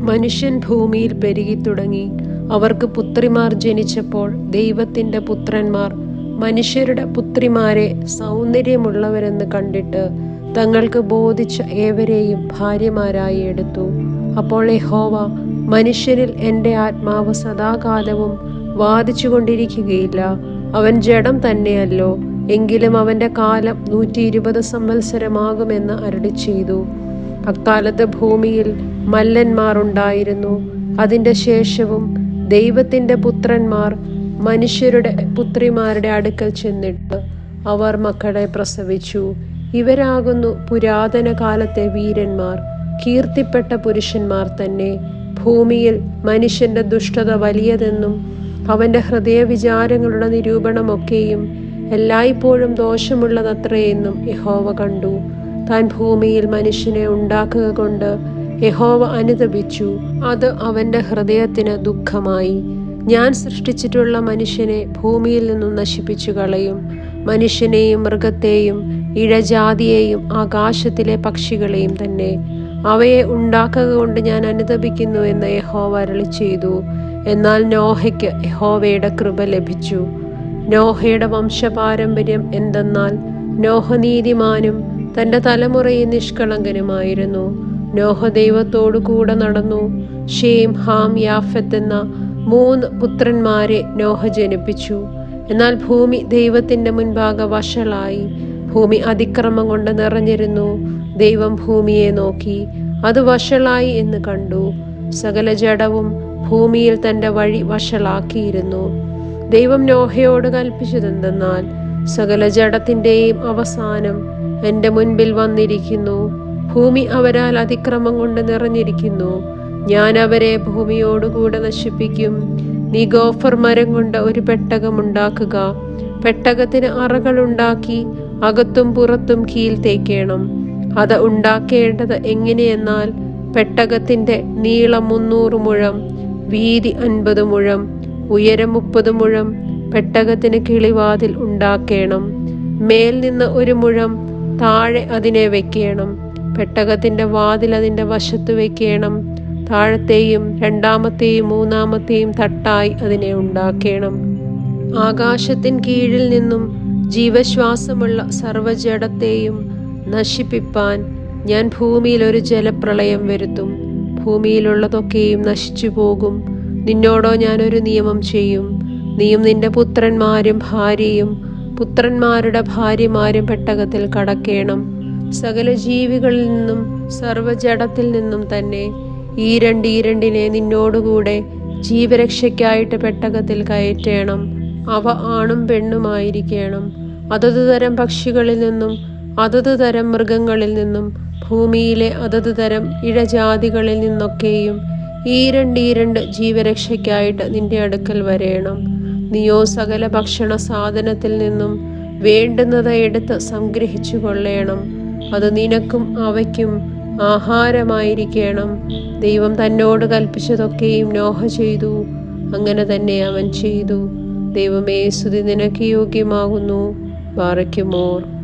മനുഷ്യൻ ഭൂമിയിൽ പെരുകി തുടങ്ങി. അവർക്ക് പുത്രിമാർ ജനിച്ചപ്പോൾ ദൈവത്തിന്റെ പുത്രന്മാർ മനുഷ്യരുടെ പുത്രിമാരെ സൗന്ദര്യമുള്ളവരെന്ന് കണ്ടിട്ട് തങ്ങൾക്ക് ബോധിച്ച ഏവരെയും ഭാര്യമാരായി എടുത്തു. അപ്പോൾ യഹോവ മനുഷ്യരിൽ എന്റെ ആത്മാവ് സദാകാലവും വാദിച്ചുകൊണ്ടിരിക്കുകയില്ല. അവൻ ജഡം തന്നെയല്ലോ. എങ്കിലും അവന്റെ കാലം നൂറ്റി ഇരുപത് സംവത്സരമാകുമെന്ന് അരളി ചെയ്തു അക്കാലത്ത് ഭൂമിയിൽ മല്ലന്മാർ ഉണ്ടായിരുന്നു അതിന്റെ ശേഷവും ദൈവത്തിന്റെ പുത്രന്മാർ മനുഷ്യരുടെ പുത്രിമാരുടെ അടുക്കൽ ചെന്നിട്ട് അവർ മക്കളെ പ്രസവിച്ചു. ഇവരാകുന്നു പുരാതന കാലത്തെ വീരന്മാർ. കീർത്തിപ്പെട്ട പുരുഷന്മാർ തന്നെ. ഭൂമിയിൽ മനുഷ്യന്റെ ദുഷ്ടത വലിയതെന്നും അവന്റെ ഹൃദയവിചാരങ്ങളുടെ നിരൂപണമൊക്കെയും എല്ലായ്പ്പോഴും ദോഷമുള്ളതത്രയെന്നും യഹോവ കണ്ടു. താൻ ഭൂമിയിൽ മനുഷ്യനെ ഉണ്ടാക്കുക കൊണ്ട് യഹോവ അനുതപിച്ചു. അത് അവന്റെ ഹൃദയത്തിന് ദുഃഖമായി. ഞാൻ സൃഷ്ടിച്ചിട്ടുള്ള മനുഷ്യനെ ഭൂമിയിൽ നിന്നും നശിപ്പിച്ചു കളയും മനുഷ്യനെയും മൃഗത്തെയും ഇഴജാതിയെയും ആകാശത്തിലെ പക്ഷികളെയും തന്നെ അവയെ ഉണ്ടാക്കുക കൊണ്ട് ഞാൻ അനുതപിക്കുന്നു എന്ന് യഹോവ അരളി ചെയ്തു. എന്നാൽ നോഹയ്ക്ക് യഹോവയുടെ കൃപ ലഭിച്ചു. നോഹയുടെ വംശപാരമ്പര്യം എന്തെന്നാൽ നോഹ നീതിമാനും തന്റെ തലമുറയെ നിഷ്കളങ്കനുമായിരുന്നു. നോഹ ദൈവത്തോടു കൂടെ നടന്നു. ഷേം ഹാം യാഫത്ത് എന്ന മൂന്ന് പുത്രന്മാരെ നോഹ ജനിപ്പിച്ചു. എന്നാൽ ഭൂമി ദൈവത്തിന്റെ മുൻപാകെ വഷളായി. ഭൂമി അതിക്രമം കൊണ്ട് നിറഞ്ഞിരുന്നു. ദൈവം ഭൂമിയെ നോക്കി. അത് വഷളായി എന്ന് കണ്ടു. സകല ജഡവും ഭൂമിയിൽ തന്റെ വഴി വഷളാക്കിയിരുന്നു. ദൈവം നോഹയോട് കൽപ്പിച്ചതെന്തെന്നാൽ സകല ജഡത്തിന്റെയും അവസാനം എന്റെ മുൻപിൽ വന്നിരിക്കുന്നു. ഭൂമി അവരാൽ അതിക്രമം കൊണ്ട് നിറഞ്ഞിരിക്കുന്നു. ഞാൻ അവരെ ഭൂമിയോടുകൂടെ നശിപ്പിക്കും. നീ ഗോഫർ മരം കൊണ്ട് ഒരു പെട്ടകം ഉണ്ടാക്കുക. പെട്ടകത്തിന് അറകളുണ്ടാക്കി അകത്തും പുറത്തും കീൽ തേക്കേണം. അത് ഉണ്ടാക്കേണ്ടത് എങ്ങനെയെന്നാൽ പെട്ടകത്തിന്റെ നീളം മുന്നൂറ് മുഴം വീതി അൻപത് മുഴം ഉയരം മുപ്പത് മുഴം പെട്ടകത്തിന് കിളിവാതിൽ ഉണ്ടാക്കേണം. മേൽ നിന്ന് ഒരു മുഴം താഴെ അതിനെ വെക്കണം. പെട്ടകത്തിന്റെ വാതിൽ അതിന്റെ വശത്ത് വെക്കണം. താഴത്തെയും രണ്ടാമത്തെയും മൂന്നാമത്തെയും തട്ടായി അതിനെ ഉണ്ടാക്കണം. ആകാശത്തിൻ കീഴിൽ നിന്നും ജീവശ്വാസമുള്ള സർവജടത്തെയും നശിപ്പിപ്പാൻ ഞാൻ ഭൂമിയിൽ ഒരു ജലപ്രളയം വരുത്തും. ഭൂമിയിലുള്ളതൊക്കെയും നശിച്ചു പോകും. നിന്നോടോ ഞാനൊരു നിയമം ചെയ്യും. നീയും നിന്റെ പുത്രന്മാരും ഭാര്യയും പുത്രന്മാരുടെ ഭാര്യമാരും പെട്ടകത്തിൽ കടക്കേണം. സകല ജീവികളിൽ നിന്നും സർവജടത്തിൽ നിന്നും തന്നെ ഈ രണ്ട് ഈ രണ്ടിനെ നിന്നോടുകൂടെ ജീവരക്ഷയ്ക്കായിട്ട് പെട്ടകത്തിൽ കയറ്റേണം. അവ ആണും പെണ്ണുമായിരിക്കണം. അതത് തരം പക്ഷികളിൽ നിന്നും അതത് തരം മൃഗങ്ങളിൽ നിന്നും ഭൂമിയിലെ അതത് തരം ഇഴജാതികളിൽ നിന്നൊക്കെയും ഈ രണ്ട് ഈ രണ്ട് ജീവരക്ഷയ്ക്കായിട്ട് നിന്റെ അടുക്കൽ വരേണം. നീയോ സകല ഭക്ഷണ സാധനത്തിൽ നിന്നും വേണ്ടുന്നത് എടുത്ത് സംഗ്രഹിച്ചു കൊള്ളേണം. അത് നിനക്കും അവയ്ക്കും ആഹാരമായിരിക്കണം. ദൈവം തന്നോട് കൽപ്പിച്ചതൊക്കെയും നോഹ ചെയ്തു. അങ്ങനെ തന്നെ അവൻ ചെയ്തു. ദൈവമേ സ്തുതി നിനക്ക് യോഗ്യമാകുന്നു. പാറയ്ക്കുമോർ